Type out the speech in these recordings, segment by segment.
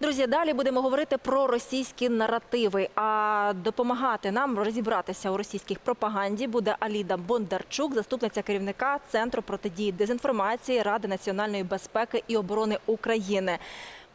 Друзі, далі будемо говорити про російські наративи. А допомагати нам розібратися у російській пропаганді буде Аліда Бондарчук, заступниця керівника Центру протидії дезінформації Ради національної безпеки і оборони України.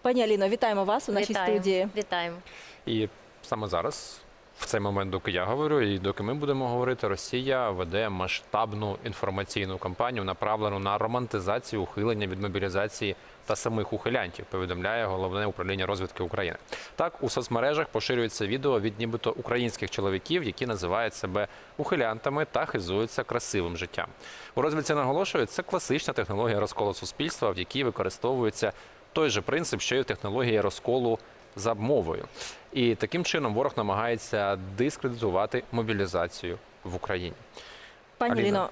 Пані Аліно, вітаємо вас у нашій Вітаємо. студії. Вітаємо. І саме зараз, в цей момент, доки я говорю, і доки ми будемо говорити, Росія веде масштабну інформаційну кампанію, направлену на романтизацію ухилення від мобілізації та самих ухилянтів. Повідомляє головне управління розвідки України. Так у соцмережах поширюється відео від нібито українських чоловіків, які називають себе ухилянтами та хизуються красивим життям. У розвідці наголошують, це класична технологія розколу суспільства, в якій використовується той же принцип, що й в технології розколу за мовою. І таким чином ворог намагається дискредитувати мобілізацію в Україні. Пані Аліна. Аліно,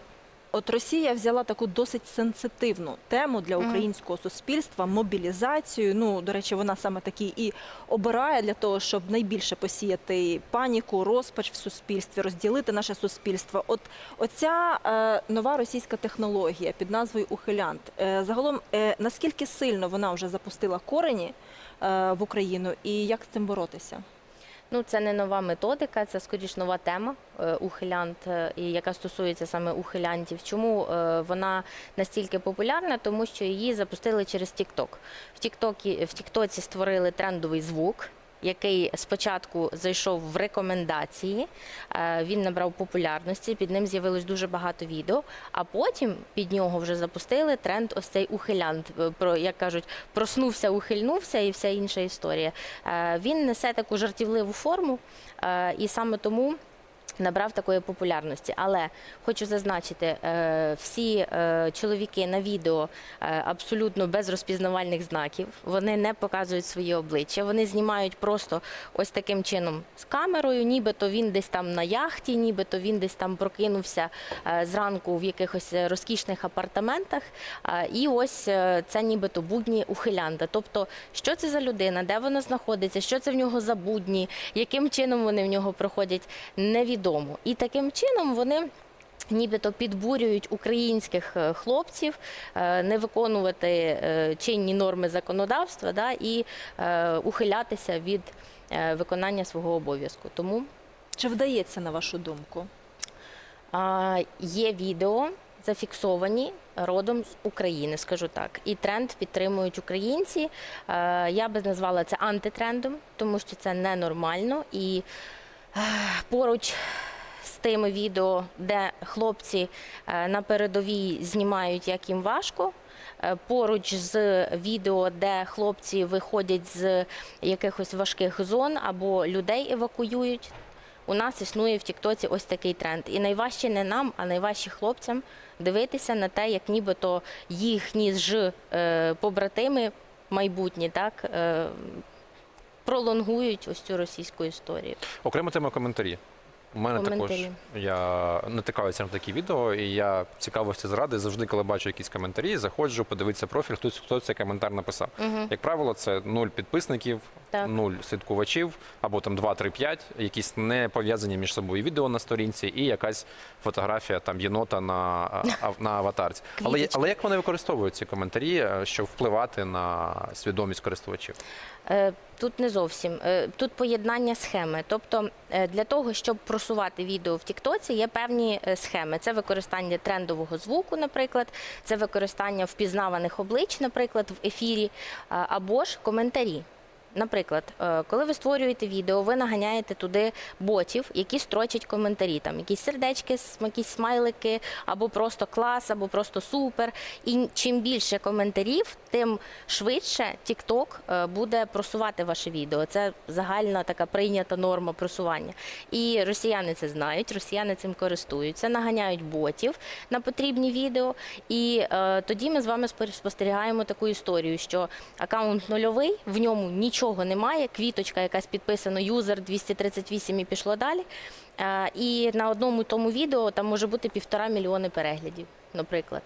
от Росія взяла таку досить сенситивну тему для українського суспільства мобілізацію. Ну, до речі, вона саме такі і обирає для того, щоб найбільше посіяти паніку, розпач в суспільстві, розділити наше суспільство. От оця е, нова російська технологія під назвою Ухилянт. Е, загалом, е, наскільки сильно вона вже запустила корені е, в Україну, і як з цим боротися? Ну, це не нова методика, це скоріш нова тема е, ухилянт, е, і яка стосується саме ухилянтів. Чому е, вона настільки популярна? Тому що її запустили через TikTok. В Тіктокі в Тіктоці створили трендовий звук. Який спочатку зайшов в рекомендації, е, він набрав популярності, під ним з'явилось дуже багато відео. А потім під нього вже запустили тренд ось цей ухилянт. е, Про як кажуть, проснувся, ухильнувся і вся інша історія. Е, Він несе таку жартівливу форму, і саме тому. Набрав такої популярності, але хочу зазначити, е, всі е, чоловіки на відео е, абсолютно без розпізнавальних знаків. Вони не показують своє обличчя. Вони знімають просто ось таким чином з камерою, нібито він десь там на яхті, нібито він десь там прокинувся зранку в якихось розкішних апартаментах. І ось це нібито будні ухилянта. Тобто, що це за людина, де вона знаходиться, що це в нього за будні, яким чином вони в нього проходять, невідомо. І таким чином вони. Нібито підбурюють українських е, хлопців е, не виконувати е, чинні норми законодавства да, і ухилятися від виконання свого обов'язку. Тому Чи вдається на вашу думку? а, є відео зафіксовані родом з України, скажу так. І тренд підтримують українці. Я би назвала це антитрендом, тому що це ненормально. І поруч з тими відео, де хлопці е, на передовій знімають, як їм важко. е, Поруч з відео, де хлопці виходять з якихось важких зон або людей евакуюють, у нас існує в Тіктоці ось такий тренд. І найважче не нам, а найважче хлопцям дивитися на те, як нібито їхні ж е, побратими майбутні так пролонгують ось цю російську історію. Окрема тема коментарі. У мене Коментарі. також я натикаюся на такі відео, і я цікавості зради завжди, коли бачу якісь коментарі, заходжу, подивитися профіль, хтось хто цей коментар написав. Угу. Як правило, це нуль підписників, Так. нуль слідкувачів, або там 2, 3, 5, якісь не пов'язані між собою відео на сторінці, і якась фотографія там єнота на, на аватарці. Але, але як вони використовують ці коментарі, е, щоб впливати на свідомість користувачів? Е, Тут не зовсім Е, тут поєднання схеми. Тобто для того, щоб просувати відео в Тіктоці, є певні схеми. Це використання трендового звуку, наприклад, це використання впізнаваних облич, наприклад, в ефірі, або ж коментарі. Наприклад, е, коли ви створюєте відео, ви наганяєте туди ботів, які строчать коментарі, там якісь сердечки, якісь смайлики, або просто клас, або просто супер. І чим більше коментарів, тим швидше TikTok е, буде просувати ваше відео. Це загальна така прийнята норма просування. І росіяни це знають, росіяни цим користуються, наганяють ботів на потрібні відео. І е, тоді ми з вами спостерігаємо таку історію, що аккаунт нульовий, в ньому нічого немає, квіточка якась підписана юзер 238 і пішло далі. Е, і на одному тому відео там може бути півтора мільйони переглядів, наприклад.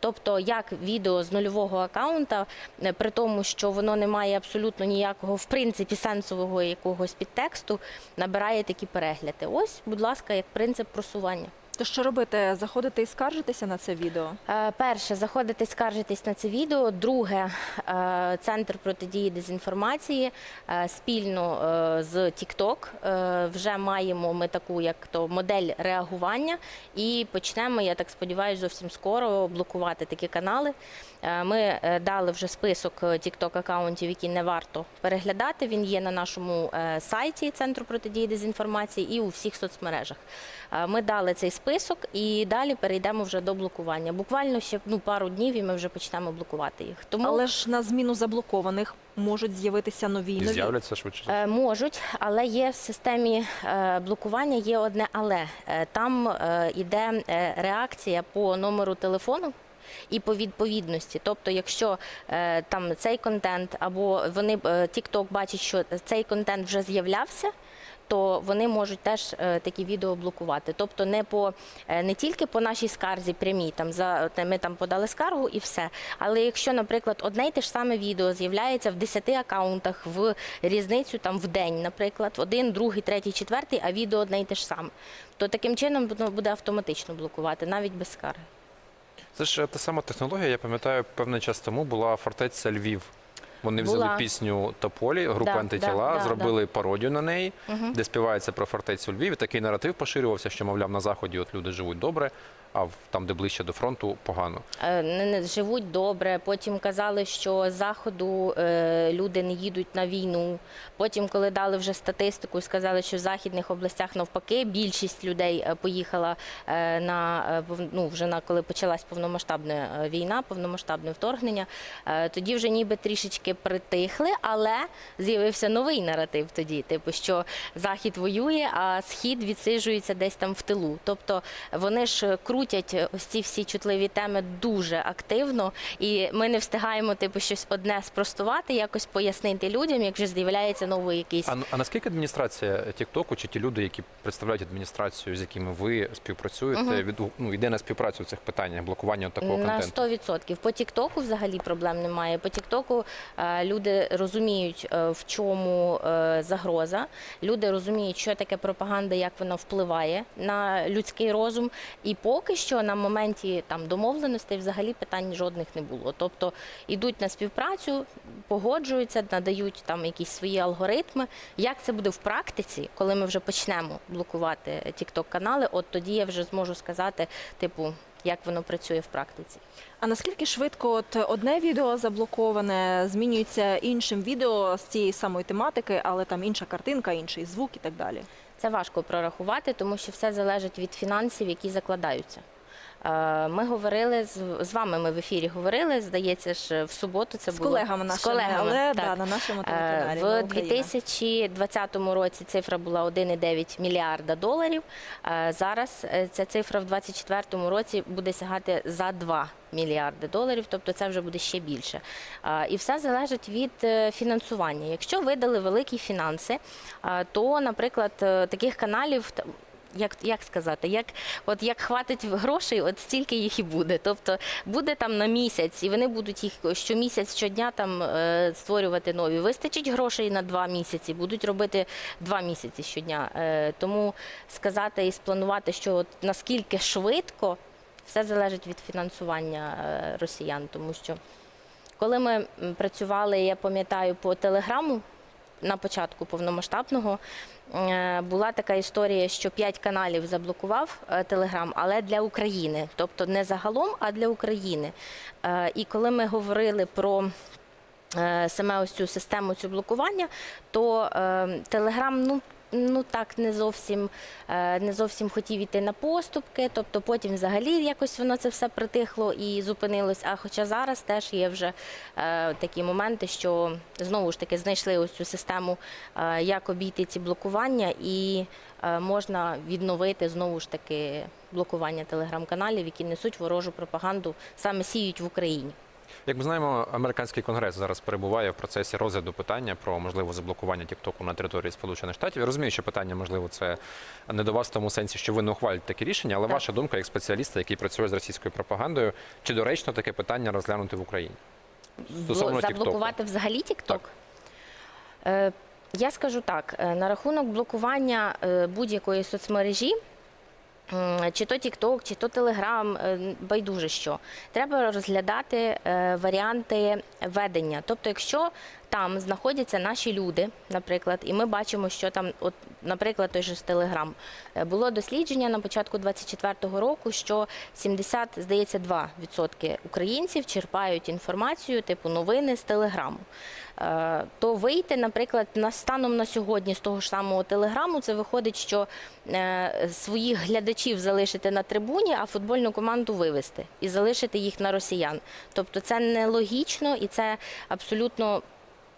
Тобто, як відео з нульового аккаунта, е, при тому, що воно не має абсолютно ніякого, в принципі, сенсового якогось підтексту, набирає такі перегляди. Ось, будь ласка, як принцип просування. То що робити? Заходити і скаржитися на це відео? Е, Перше, заходити і скаржитись на це відео. Друге, е, центр протидії дезінформації е, спільно з TikTok вже маємо ми таку, як то модель реагування, і почнемо, я так сподіваюся, зовсім скоро блокувати такі канали. Ми дали вже список TikTok акаунтів, які не варто переглядати. Він є на нашому сайті Центру протидії дезінформації і у всіх соцмережах. Ми дали цей список і далі перейдемо вже до блокування. Буквально ще ну, пару днів і ми вже почнемо блокувати їх. Тому Але ж на зміну заблокованих можуть з'явитися нові і нові. з'являться швидше. Е, Можуть, але є в системі е, блокування є одне але. Е, Там е, іде е, реакція по номеру телефону. І по відповідності, тобто, якщо е, там цей контент або вони е, TikTok бачить, що цей контент вже з'являвся, то вони можуть теж е, такі відео блокувати. Тобто не по е, не тільки по нашій скарзі прямій, там за ми там подали скаргу і все. Але якщо, наприклад, одне й те ж саме відео з'являється в 10 акаунтах в різницю там в день, наприклад, один, другий, третій, четвертий, а відео одне й те ж саме, то таким чином буде автоматично блокувати, навіть без скарги. Це ж е, та сама технологія. Я пам'ятаю, певний час тому була фортеця Львів. Вони взяли Була. пісню Тополі, групу Да, антитіла, да, да, зробили пародію на неї, де співається про фортецю Львів. І такий наратив поширювався, що, мовляв, на заході от люди живуть добре, а там, де ближче до фронту, погано. Е, живуть добре. Потім казали, що з заходу е, люди не їдуть на війну. Потім, коли дали вже статистику, сказали, що в західних областях навпаки більшість людей е, поїхала на ну, вже на коли почалась повномасштабна війна, повномасштабне вторгнення. Тоді вже ніби трішечки притихли, але з'явився новий наратив тоді, типу, що захід воює, а схід відсиджується десь там в тилу. Тобто вони ж крутять ось ці всі чутливі теми дуже активно, і ми не встигаємо типу щось одне спростувати, якось пояснити людям, як вже з'являється новий якийсь. А, а наскільки адміністрація Тіктоку чи ті люди, які представляють адміністрацію, з якими ви співпрацюєте, від, ну, йде на співпрацю в цих питаннях блокування такого На контенту? 100%. По Тіктоку взагалі проблем немає. По Тіктоку е, люди розуміють, е, в чому е, загроза. Люди розуміють, що таке пропаганда, як вона впливає на людський розум. І поки що на моменті там домовленостей взагалі питань жодних не було. Тобто йдуть на співпрацю, погоджуються, надають там якісь свої алгоритми. Як це буде в практиці, коли ми вже почнемо блокувати тікток канали? От тоді я вже зможу сказати, типу. Як воно працює в практиці? А наскільки швидко от одне відео заблоковане змінюється іншим відео з цієї самої тематики, але там інша картинка, інший звук і так далі? Це важко прорахувати, тому що все залежить від фінансів, які закладаються. Е, Ми говорили з, з вами. Ми в ефірі говорили. Здається ж, в суботу це з було колегами з колегами, але так. да, на нашому Е, телеканалі. В «Ми Україна». 2020 році цифра була 1,9 мільярда доларів. Е, Зараз ця цифра в 2024 році буде сягати за 2 мільярди доларів, тобто це вже буде ще більше. І все залежить від фінансування. Якщо видали великі фінанси, то, наприклад, таких каналів. Як, як сказати, як от як хватить грошей, от стільки їх і буде. Тобто буде там на місяць, і вони будуть їх щомісяць, щодня там е, створювати нові. Вистачить грошей на два місяці, будуть робити два місяці щодня. Е, тому сказати і спланувати, що от наскільки швидко, все залежить від фінансування е, росіян. Тому що коли ми працювали, я пам'ятаю, по телеграму на початку повномасштабного. е, Була така історія, що п'ять каналів заблокував Телеграм, але для України, тобто не загалом, а для України. Е, І коли ми говорили про е, саме ось цю систему цю блокування, то Телеграм ну. Ну так не зовсім е, не зовсім хотів іти на поступки. Тобто потім взагалі якось воно це все притихло і зупинилось. А хоча зараз теж є вже е, такі моменти, що знову ж таки знайшли ось цю систему, е, як обійти ці блокування, і можна відновити знову ж таки блокування телеграм-каналів, які несуть ворожу пропаганду, саме сіють в Україні. Як ми знаємо, американський конгрес зараз перебуває в процесі розгляду питання про можливе заблокування Тіктоку на території Сполучених Штатів. Я розумію, що питання можливо це не до вас в тому сенсі, що ви не ухвалюєте такі рішення, але Так. ваша думка як спеціаліста, який працює з російською пропагандою, чи доречно таке питання розглянути в Україні? Стосовно Бл- TikTok. заблокувати взагалі Тікток? Е, я скажу так: е, на рахунок блокування е, будь-якої соцмережі. Чи то TikTok, чи то Telegram, е, байдуже що. Треба розглядати е, варіанти ведення. Тобто, якщо там знаходяться наші люди, наприклад, і ми бачимо, що там, от, наприклад, той же з Telegram, е, було дослідження на початку 24-го року, що 70, здається, 2% українців черпають інформацію, типу новини з Телеграму. Е, То вийти, наприклад, на станом на сьогодні з того ж самого телеграму, це виходить, що е, своїх глядачів залишити на трибуні, а футбольну команду вивести і залишити їх на росіян. Тобто це нелогічно і це абсолютно.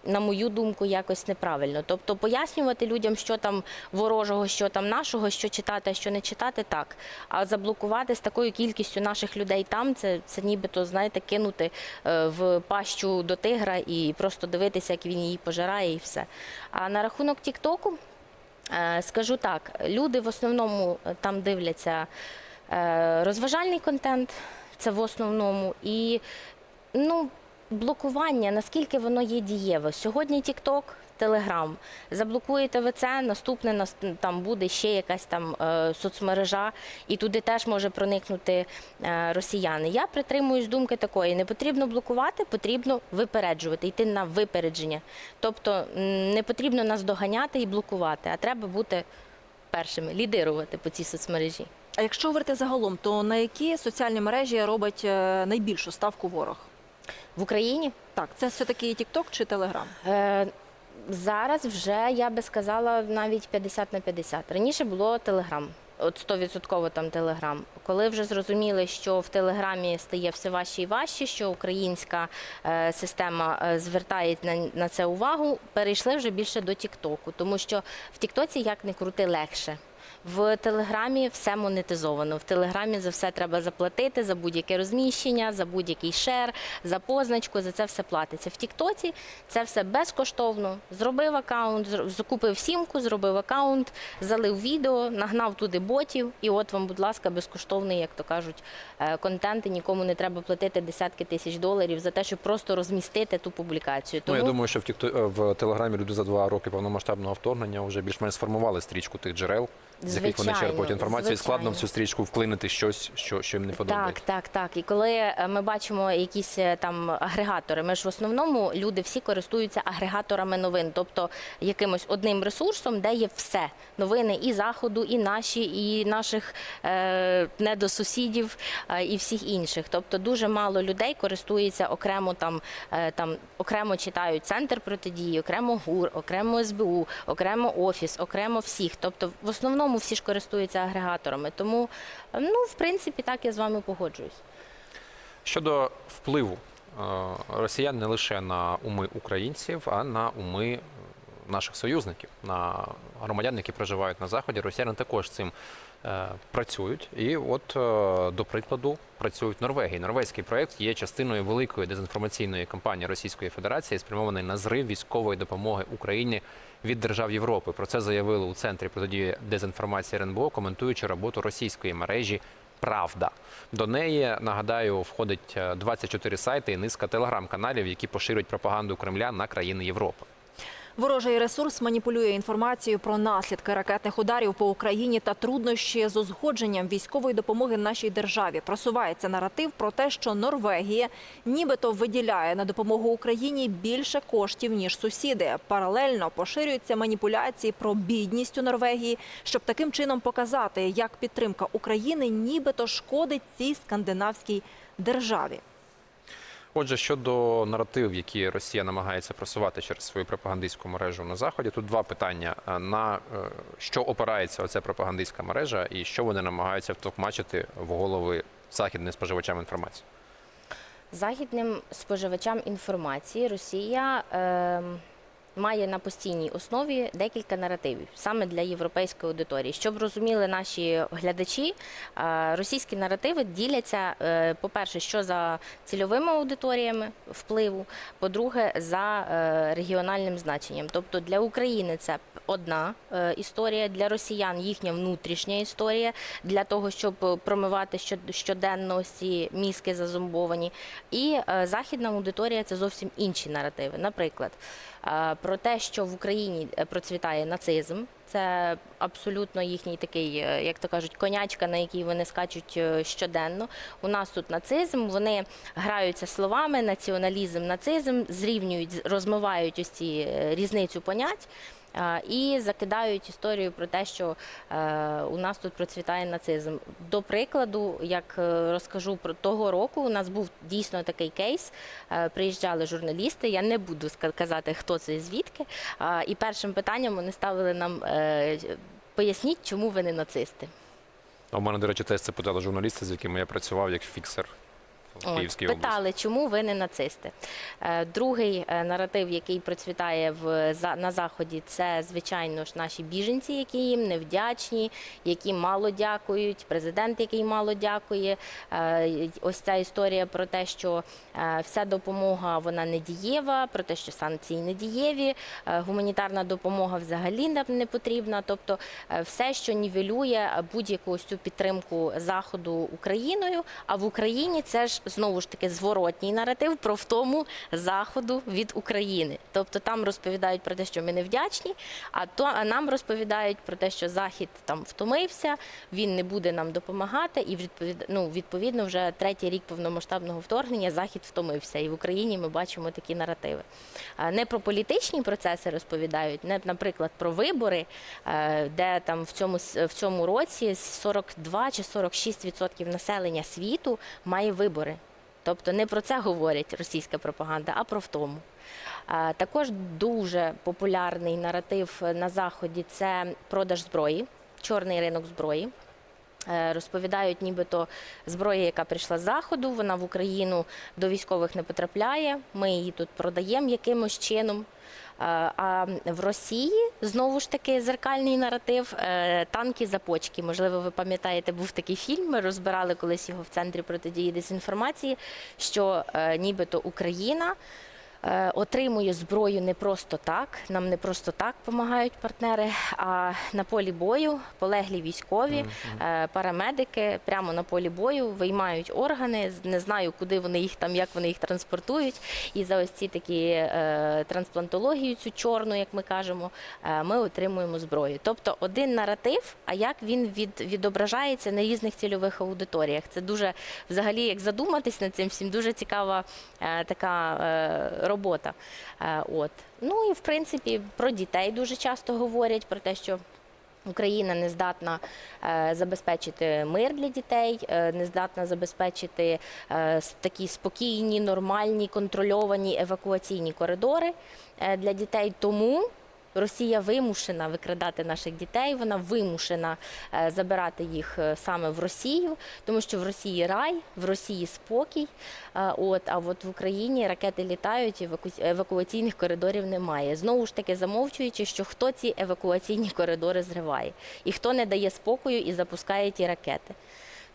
На мою думку, якось неправильно. Тобто пояснювати людям, що там ворожого, що там нашого, що читати, а що не читати, так. А заблокувати з такою кількістю наших людей там, це, це нібито, знаєте, кинути е, в пащу до тигра і просто дивитися, як він її пожирає, і все. А на рахунок Тіктоку, е, скажу так, люди в основному е, там дивляться розважальний контент, це в основному. І ну, блокування, наскільки воно є дієве. Сьогодні TikTok, Telegram. Заблокуєте ви це, наступне нас- там буде ще якась там е, соцмережа, і туди теж може проникнути е, росіяни. Я притримуюсь думки такої: не потрібно блокувати, потрібно випереджувати, йти на випередження. Тобто не потрібно нас доганяти і блокувати, а треба бути першими, лідирувати по цій соцмережі. А якщо говорити загалом, то на які соціальні мережі робить е, найбільшу ставку ворог? В Україні Так, це все-таки TikTok чи Telegram? Е, Зараз вже я би сказала навіть 50 на 50. Раніше було Телеграм. От 100% там Телеграм. Коли вже зрозуміли, що в Телеграмі стає все важче і важче, що українська е, система е, звертає на, на це увагу, перейшли вже більше до Тіктоку, тому що в Тіктоці як не крути легше. В Телеграмі все монетизовано. В Телеграмі за все треба заплатити, за будь-яке розміщення, за будь-який шер, за позначку, за це все платиться. В Тіктоці це все безкоштовно. Зробив аккаунт, закупив сімку, зробив аккаунт, залив відео, нагнав туди ботів, і от вам, будь ласка, безкоштовний, як то кажуть, е, контент. І нікому не треба платити десятки тисяч доларів за те, щоб просто розмістити ту публікацію. Ну, я думаю, що в Тікто е, в Телеграмі люди за два роки повномасштабного вторгнення вже більш-менш сформували стрічку тих джерел, з яких вони Звичайно, черпають інформацію, і складно в цю стрічку вклинити щось, що, що їм не подобається. Так, так, так. І коли е, ми бачимо якісь е, там агрегатори, ми ж в основному люди всі користуються агрегаторами новин, тобто якимось одним ресурсом, де є все новини і заходу, і наші, і наших е, недосусідів, е, і всіх інших. Тобто дуже мало людей користується окремо там, е, там окремо читають центр протидії, окремо ГУР, окремо СБУ, окремо офіс, окремо всіх. Тобто, в основному всі ж користуються агрегаторами. Тому, ну, в принципі, так я з вами погоджуюсь. Щодо впливу е, росіян не лише на уми українців, а на уми наших союзників, на громадян, які проживають на заході. Росіяни також цим працюють. І от, е, до прикладу, працюють в Норвегії. Норвезький проект є частиною великої дезінформаційної кампанії Російської Федерації, спрямованої на зрив військової допомоги Україні від держав Європи. Про це заявили у центрі протидії дезінформації РНБО, коментуючи роботу російської мережі. Правда до неї нагадаю входить е, 24 сайти і низка телеграм-каналів, які поширюють пропаганду Кремля на країни Європи. Ворожий ресурс маніпулює інформацією про наслідки ракетних ударів по Україні та труднощі з узгодженням військової допомоги нашій державі. Просувається наратив про те, що Норвегія нібито виділяє на допомогу Україні більше коштів ніж сусіди. Паралельно поширюються маніпуляції про бідність у Норвегії, щоб таким чином показати, як підтримка України нібито шкодить цій скандинавській державі. Отже, щодо наративів, які Росія намагається просувати через свою пропагандистську мережу на заході, тут два питання: Е, на е, що опирається оця пропагандистська мережа, і що вони намагаються втокмачити в голови західним споживачам інформації. Західним споживачам інформації Росія е, має на постійній основі декілька наративів саме для європейської аудиторії. Щоб розуміли наші глядачі, е, російські наративи діляться, е, по-перше, що за цільовими аудиторіями впливу, по-друге, за е, регіональним значенням. Тобто для України це одна е, історія для росіян, їхня внутрішня історія для того, щоб е, промивати щод- щоденно ось ці мізки зазомбовані. І е, західна аудиторія це зовсім інші наративи. Наприклад, про те, що в Україні процвітає нацизм. Це абсолютно їхній такий, як то кажуть, конячка, на якій вони скачуть щоденно. У нас тут нацизм. Вони граються словами, націоналізм, нацизм, зрівнюють, розмивають ось ці різницю понять. А, І закидають історію про те, що е, у нас тут процвітає нацизм. До прикладу, як е, розкажу про того року, у нас був дійсно такий кейс. Е, приїжджали журналісти. Я не буду казати, хто це і звідки. І першим питанням вони ставили нам: е, поясніть, чому ви не нацисти. У мене, до речі, теж це питали журналісти, з якими я працював як фіксер От, Київській області. питали, чому ви не нацисти. Е, Другий е, наратив, який процвітає в на заході, це звичайно ж наші біженці, які їм невдячні, які мало дякують. Президент, який мало дякує. Е, Ось ця історія про те, що вся допомога вона не дієва, про те, що санкції не дієві, гуманітарна допомога взагалі не потрібна. Тобто, все, що нівелює будь-яку ось цю підтримку заходу Україною. А в Україні це ж знову ж таки зворотній наратив про втому заходу від України. Тобто там розповідають про те, що ми не вдячні, а то а нам розповідають про те, що захід там втомився, він не буде нам допомагати, і відповід, ну, відповідно вже третій рік повномасштабного вторгнення захід втомився. І в Україні ми бачимо такі наративи. Не про політичні процеси розповідають, не наприклад про вибори, е, де там в цьому в цьому році 42 чи 46% населення світу має вибори. Тобто не про це говорить російська пропаганда, а про втому. Також дуже популярний наратив на заході це продаж зброї, чорний ринок зброї. Е, Розповідають, нібито зброя, яка прийшла з заходу, вона в Україну до військових не потрапляє. Ми її тут продаємо якимось чином. Е, А в Росії знову ж таки зеркальний наратив е, танки за почки. Можливо, ви пам'ятаєте, був такий фільм. Ми розбирали колись його в центрі протидії дезінформації, що нібито Україна. Е, Отримує зброю не просто так, нам не просто так допомагають партнери, а на полі бою полеглі військові, е, парамедики прямо на полі бою виймають органи. Не знаю, куди вони їх там, як вони їх транспортують. І за ось ці такі е, трансплантологію, цю чорну, як ми кажемо, ми отримуємо зброю. Тобто один наратив, а як він від, відображається на різних цільових аудиторіях. Це дуже взагалі, як задуматись над цим всім, дуже цікава така е, робота. Е, от. Ну і в принципі про дітей дуже часто говорять про те, що. Україна не здатна е, забезпечити мир для дітей, е, не здатна забезпечити такі спокійні, нормальні, контрольовані евакуаційні коридори для дітей. Тому Росія вимушена викрадати наших дітей, вона вимушена е, забирати їх е, саме в Росію, тому що в Росії рай, в Росії спокій. Е, От, а от в Україні ракети літають, еваку- евакуаційних коридорів немає. Знову ж таки замовчуючи, що хто ці евакуаційні коридори зриває і хто не дає спокою і запускає ті ракети.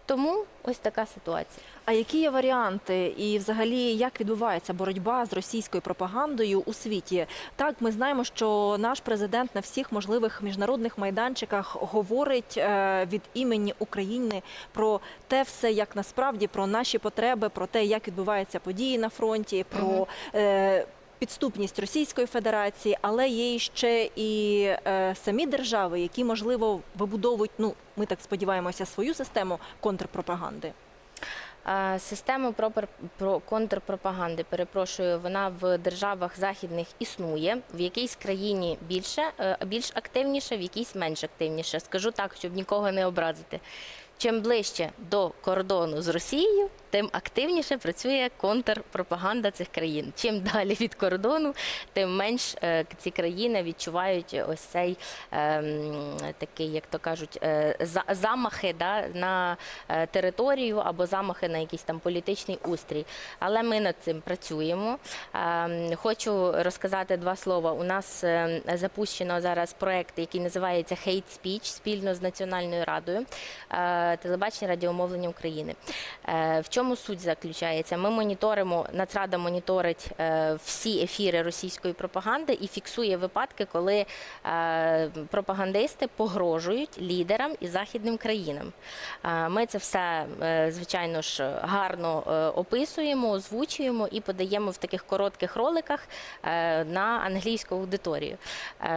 Тому ось така ситуація. А які є варіанти, і взагалі як відбувається боротьба з російською пропагандою у світі? Так, ми знаємо, що наш президент на всіх можливих міжнародних майданчиках говорить е, від імені України про те, все як насправді про наші потреби, про те, як відбуваються події на фронті, про е, підступність Російської Федерації, але є ще і е, самі держави, які можливо вибудовують. Ну ми так сподіваємося, свою систему контрпропаганди. Е, Система про контрпропаганди, перепрошую, вона в державах західних існує. В якійсь країні більше, е, більш активніше, в якійсь менш активніше. Скажу так, щоб нікого не образити. Чим ближче до кордону з Росією, тим активніше працює контрпропаганда цих країн. Чим далі від кордону, тим менш е, ці країни відчувають ось цей ем, такий, як то кажуть, е, замахи да, на е, територію або замахи на якийсь там політичний устрій. Але ми над цим працюємо. Ем, Хочу розказати два слова. У нас ем, запущено зараз проект, який називається Hate Speech спільно з Національною радою. Телебачення радіомовлення України. Е, В чому суть заключається? Ми моніторимо, Нацрада моніторить е, всі ефіри російської пропаганди і фіксує випадки, коли е, пропагандисти погрожують лідерам і західним країнам. Ми це все, звичайно ж, гарно описуємо, озвучуємо і подаємо в таких коротких роликах на англійську аудиторію.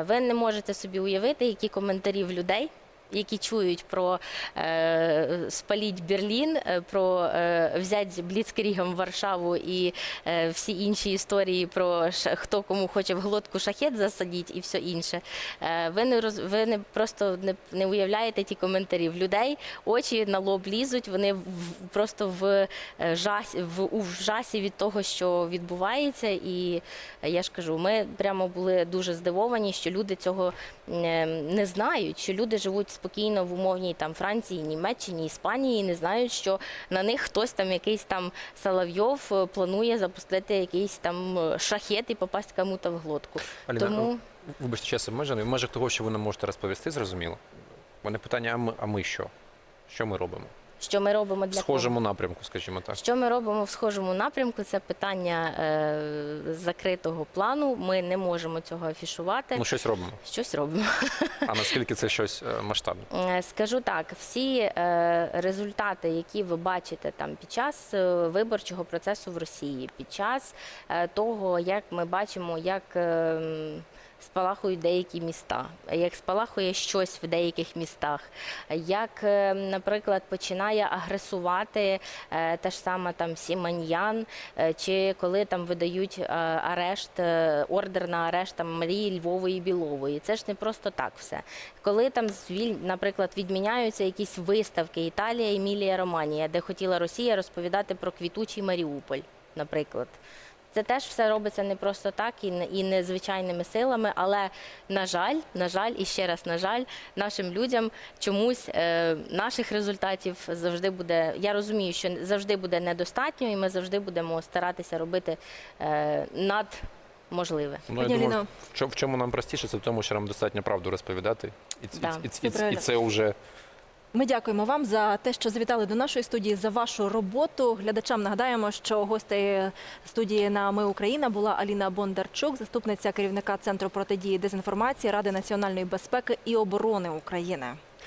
Ви не можете собі уявити, які коментарі в людей. Які чують про е, спаліть Берлін, е, про е, взять бліцкрігом Варшаву і е, всі інші історії про ш- хто кому хоче в глотку шахет засадіть і все інше. Е, ви не роз, ви не просто не, не уявляєте ті коментарі. В людей очі на лоб лізуть, вони в, просто в е, жасі, в, у жасі від того, що відбувається. І я ж кажу, ми прямо були дуже здивовані, що люди цього е, не знають, що люди живуть спокійно в умовній там Франції, Німеччині, Іспанії, не знають, що на них хтось там якийсь там Соловйов е, планує запустити якийсь там е, шахет і попасть кому-то в глотку. Аліна, Тому Вибачте, час обмежений. В межах того, що ви нам можете розповісти, зрозуміло. Вони мене питання, а ми, а ми що? Що ми робимо? Що ми робимо В для кого? схожому напрямку, скажімо так. Що ми робимо в схожому напрямку? Це питання е, закритого плану. Ми не можемо цього афішувати. Ну, щось робимо. Щось робимо. А наскільки це щось е, масштабне? Е, Скажу так, всі е, результати, які ви бачите там під час е, виборчого процесу в Росії, під час е, того, як ми бачимо, як е, спалахують деякі міста, як спалахує щось в деяких містах, як, е, наприклад, починає агресувати е, та ж сама там Сіманьян, е, чи коли там видають арешт, ордер на арешт там Марії Львової Білової. Це ж не просто так все. Коли там наприклад, відміняються якісь виставки Італія, Емілія, Романія, де хотіла Росія розповідати про квітучий Маріуполь, наприклад. Це теж все робиться не просто так і не, і не звичайними силами, але на жаль, на жаль, і ще раз на жаль, нашим людям чомусь е, наших результатів завжди буде. Я розумію, що завжди буде недостатньо, і ми завжди будемо старатися робити е, над можливе. Ну, я думаю, в чому, в чому нам простіше, це в тому, що нам достатньо правду розповідати. І, Да, і, це і, і це вже Ми дякуємо вам за те, що завітали до нашої студії за вашу роботу. Глядачам нагадаємо, що гостею студії на Ми Україна була Аліна Бондарчук, заступниця керівника центру протидії дезінформації Ради національної безпеки і оборони України.